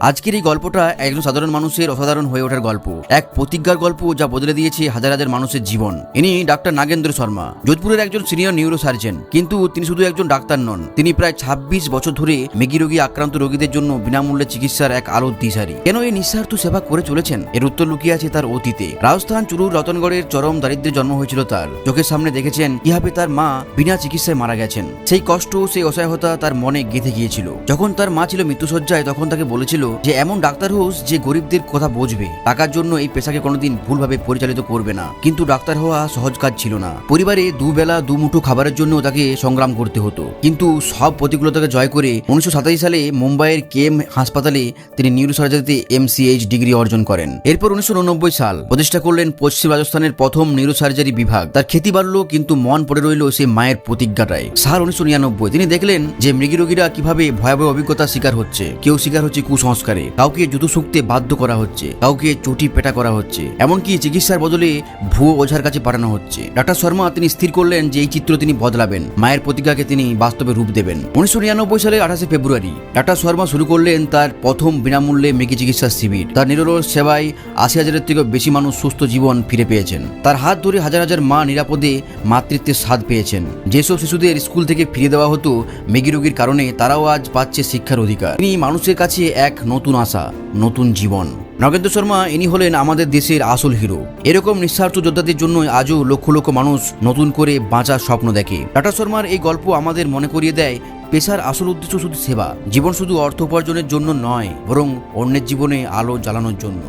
আজকের এই গল্পটা একজন সাধারণ মানুষের অসাধারণ হয়ে ওঠার গল্প। এক প্রতিজ্ঞার গল্প যা বদলে দিয়েছে হাজার হাজার মানুষের জীবন। ইনি ডাক্তার নাগেন্দ্র শর্মা, যোধপুরের একজন সিনিয়র নিউরো সার্জন কিন্তু তিনি শুধু একজন ডাক্তার নন, তিনি প্রায় ২৬ বছর ধরে মেগি রোগী আক্রান্ত রোগীদের জন্য বিনামূল্যে চিকিৎসার এক আলোর দিশারি। কেন এই নিঃস্বার্থ সেবা করে চলেছেন? এর উত্তর লুকিয়ে আছে তার অতীতে। রাজস্থান, চুরুর, রতনগড়ের চরম দারিদ্র্যের জন্ম হয়েছিল তার। চোখের সামনে দেখেছেন কীভাবে তার মা বিনা চিকিৎসায় মারা গেছেন। সেই কষ্ট, সেই অসহায়তা তার মনে গেঁথে গিয়েছিল। যখন তার মা ছিল মৃত্যুসজ্জায় তখন তাকে বলেছিল যে, এমন ডাক্তার হোস যে গরিবদের কথা বুঝবে। টাকার জন্য এই পেশাকে কোনোদিন ভুলভাবে পরিচালিত করবে না। কিন্তু ডাক্তার হওয়া সহজ কাজ ছিল না। পরিবারে দুবেলা দুমুঠো খাবারের জন্য তাকে সংগ্রাম করতে হতো। কিন্তু সব প্রতিকূলতাকে জয় করে উনিশশো সাতাশ সালে মুম্বাইয়ের কেএম হাসপাতালে তিনি নিউরোসার্জারিতে এমসিএইচ ডিগ্রি অর্জন করেন। এরপর উনিশশো সাল প্রতিষ্ঠা করলেন পশ্চিম রাজস্থানের প্রথম নিউরোসার্জারি বিভাগ। তার খ্যাতি বাড়লো, কিন্তু মন পড়ে রইল সে মায়ের প্রতিজ্ঞাটায়। সাল উনিশশো তিনি দেখলেন যে, মৃগী রোগীরা কীভাবে ভয়াবহ অভিজ্ঞতার শিকার হচ্ছে। কেউ শিকার হচ্ছে কুসংস্কারে কাউকে জুতো শুকতে বাধ্য করা হচ্ছে, কাউকে চটি পেটা করা হচ্ছে। এমনকি চিকিৎসার বদলে ভুয়ো ওঝার কাছে পাঠানো হচ্ছে। ডাক্তার শর্মা তিনি স্থির করলেন যে এই চিত্র তিনি বদলাবেন। মায়ের প্রতিজ্ঞাকে তিনি বাস্তবে রূপ দেবেন। উনিশশো নিরানব্বই সালে আঠাশে ফেব্রুয়ারি, ডাক্তার শর্মা শুরু করলেন তার প্রথম বিনামূল্যে মেগি চিকিৎসার শিবির। তার নিরলস সেবায় আশি হাজারের থেকেও বেশি মানুষ সুস্থ জীবন ফিরে পেয়েছেন। তার হাত ধরে হাজার হাজার মা নিরাপদে মাতৃত্বের স্বাদ পেয়েছেন। যেসব শিশুদের স্কুল থেকে ফিরে দেওয়া হতো মেগি রোগীর কারণে, তারাও আজ পাচ্ছে শিক্ষার অধিকার। তিনি মানুষের কাছে এক নতুন আশা, নতুন জীবন। নগেন্দ্র শর্মা ইনি হলেন আমাদের দেশের আসল হিরো। এরকম নিঃস্বার্থ যোদ্ধাদের জন্য আজও লক্ষ লক্ষ মানুষ নতুন করে বাঁচার স্বপ্ন দেখে। টাটা শর্মার এই গল্প আমাদের মনে করিয়ে দেয়, পেশার আসল উদ্দেশ্য শুধু সেবা। জীবন শুধু অর্থ উপার্জনের জন্য নয়, বরং অন্যের জীবনে আলো জ্বালানোর জন্য।